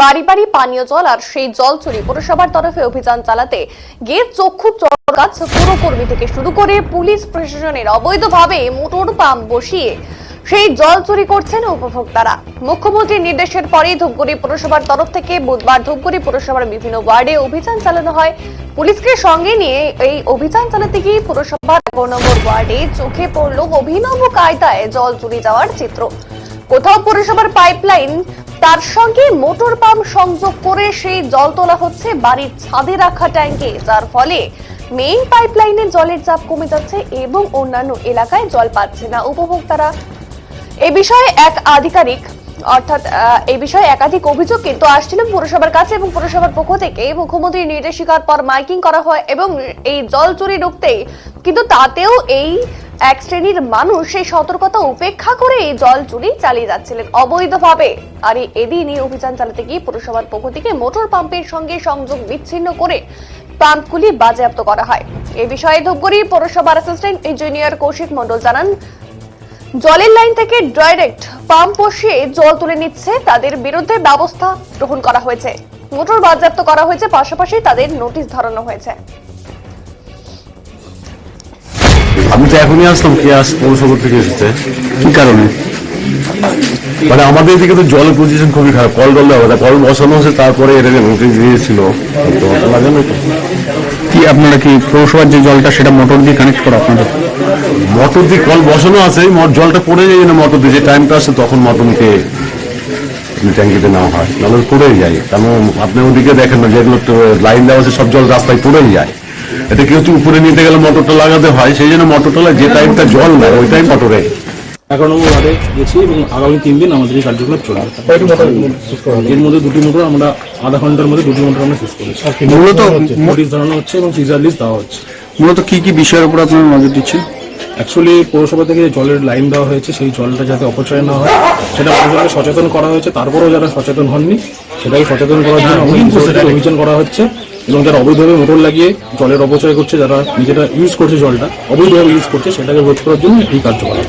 বাড়ি বাড়ি পানীয় জল আর সেই জল চুরি। পৌরসভার তরফে অভিযান চালাতে গিয়ে চক্ষু কাজ পুরকর্মী থেকে শুরু করে পুলিশ প্রশাসনের অবৈধভাবে মোটর পাম্প বসিয়ে সেই জল চুরি করছেন উপভোক্তারা। মুখ্যমন্ত্রীর নির্দেশের পরেই ধূপগুড়ি পুরসভার তরফ থেকে বুধবার ধূপগুড়ি পুরসভার বিভিন্ন ওয়ার্ডে অভিযান চালানো হয়। পুলিশকে সঙ্গে নিয়ে এই অভিযান চালাতে গিয়ে পুরসভার এগারো নম্বর ওয়ার্ডে চোখে পড়ল অভিনব কায়দায় জল চুরি যাওয়ার চিত্র। কোথাও পুরসভার পাইপলাইন তার সঙ্গে মোটর পাম্প সংযোগ করে সেই জল তোলা হচ্ছে বাড়ির ছাদে রাখা ট্যাঙ্কে, যার ফলে মেইন পাইপলাইনে জলের চাপ কমে যাচ্ছে এবং অন্যান্য এলাকায় জল পাচ্ছে না। উপভোক্তারা এ বিষয়ে এক আধিকারিক, অর্থাৎ এই বিষয়ে একাধিক অভিযোগ কিন্তু আসছিল পুরসভার কাছে এবং পুরসভার পক্ষ থেকে। মুখ্যমন্ত্রীর নির্দেশিকার পর মাইকিং করা হয় এবং এই জল চুরি রুখতেই কিন্তু তাতেও এই এক শ্রেণির মানুষ সেই সতর্কতা উপেক্ষা করে এই জল চুরি চালিয়ে যাচ্ছিলেন অবৈধভাবে। আর এই এদিনই অভিযান চালাতে গিয়ে পুরসভার পক্ষ থেকে মোটর পাম্পের সঙ্গে সংযোগ বিচ্ছিন্ন করে পাম্পগুলি বাজেয়াপ্ত করা হয়। এ বিষয়ে ধূপগুড়ি পৌরসভার অ্যাসিস্ট্যান্ট ইঞ্জিনিয়ার কৌশিক মন্ডল জানান, জলের লাইন থেকে ডাইরেক্ট পাম্প বসিয়ে জল তুলে নিচ্ছে তাদের বিরুদ্ধে ব্যবস্থা গ্রহণ করা হয়েছে। মোটর বাজেয়াপ্ত করা হয়েছে, পাশাপাশি তাদের নোটিশ ধরানো হয়েছে। আমি তো এখনই আসলাম কে আস পৌরসভা থেকে এসেছে? কি কারণে? মানে আমাদের এদিকে তো জলের পজিশন খুবই খারাপ কল টল দেওয়া কল বসানো হয়েছে তারপরে এটাকে নোটিশ দিয়েছিল। তো অত লাগে না তো কি আপনারা কি পৌরসভার যে জলটা সেটা মোটর দিয়ে কানেক্ট করা আপনাদের? মোটর দিয়ে কল বসানো আছে জলটা পড়ে যায় না মোটর দিয়ে যে টাইমটা আসে তখন মোটরকে ট্যাঙ্কিতে নেওয়া হয় নাহলে পড়েই যায়। কারণ আপনি ওদিকে দেখেন না যেগুলো লাইন দেওয়া আছে সব জল রাস্তায় পড়েই যায়। এটা কি হচ্ছে উপরে নিতে গেলে মোটরটা লাগাতে হয় সেই জন্য মোটরটা যে টাইমটা জল নেয় ওই টাইম মোটরে এগারো নম্বর ওয়ার্ডে গেছি এবং আগামী তিন দিন আমাদের এই কার্যক্রম চলবে। এর মধ্যে দুটি মোটর আমরা আধা ঘণ্টার মধ্যে দুটি মোটর আমরা শেষ করেছি। মূলত নোটিশ ধরানো হচ্ছে এবং সিজার লিস্ট দেওয়া হচ্ছে। মূলত কি কি বিষয়ের উপর আপনারা নজর দিচ্ছেন? অ্যাকচুয়ালি পৌরসভা থেকে জলের লাইন দেওয়া হয়েছে সেই জলটা যাতে অপচয় না হয় সেটা মানুষজনকে সচেতন করা হয়েছে। তারপরেও যারা সচেতন হননি সেটাকে সচেতন করার জন্য করতে- অভিযান করা হচ্ছে। এবং যারা অবৈধভাবে মোটর লাগিয়ে জলের অপচয় করছে, যারা নিজেরা ইউজ করছে জলটা, অবৈধভাবে ইউজ করছে, সেটাকে রোধ করার জন্য এই কার্যকলাপ।